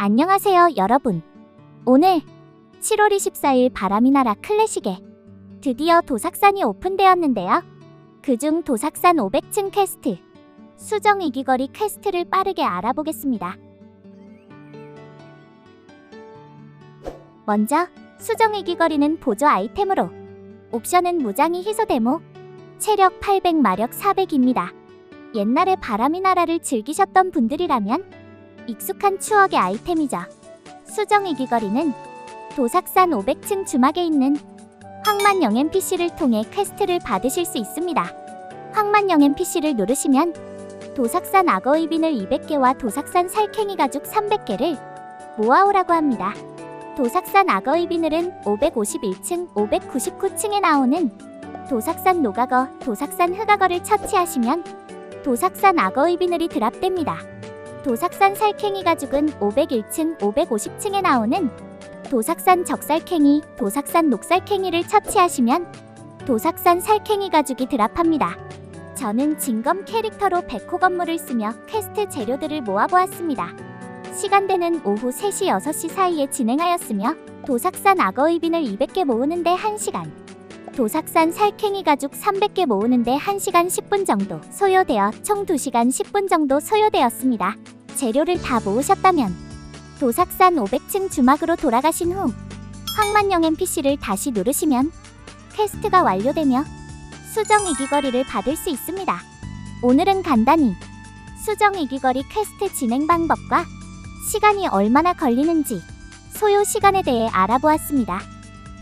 안녕하세요, 여러분. 오늘 7월 24일 바람이 나라 클래식에 드디어 도삭산이 오픈되었는데요. 그중 도삭산 500층 퀘스트, 수정 이기거리 퀘스트를 빠르게 알아보겠습니다. 먼저 수정 이기거리는 보조 아이템으로 옵션은 무장이 희소 데모, 체력 800 마력 400입니다. 옛날에 바람이 나라를 즐기셨던 분들이라면 익숙한 추억의 아이템이죠. 수정 이기거리는 도삭산 500층 주막에 있는 황만영 NPC를 통해 퀘스트를 받으실 수 있습니다. 황만영 NPC를 누르시면 도삭산 악어이빈을 200개와 도삭산 살쾡이 가죽 300개를 모아오라고 합니다. 도삭산 악어이비늘은 551층, 599층에 나오는 도삭산 노각어, 도삭산 흑악어를 처치하시면 도삭산 악어이비늘이 드랍됩니다. 도삭산 살쾡이 가 죽은 501층, 550층에 나오는 도삭산 적살쾡이, 도삭산 녹살쾡이를 처치하시면 도삭산 살쾡이 가죽이 드랍합니다. 저는 진검 캐릭터로 백호 건물을 쓰며 퀘스트 재료들을 모아보았습니다. 시간대는 오후 3시 6시 사이에 진행하였으며 도삭산 악어이빈을 200개 모으는데 1시간 도삭산 살쾡이 가죽 300개 모으는데 1시간 10분 정도 소요되어 총 2시간 10분 정도 소요되었습니다. 재료를 다 모으셨다면 도삭산 500층 주막으로 돌아가신 후 황만영 NPC를 다시 누르시면 퀘스트가 완료되며 수정 이기거리를 받을 수 있습니다. 오늘은 간단히 수정 이기거리 퀘스트 진행 방법과 시간이 얼마나 걸리는지 소요 시간에 대해 알아보았습니다.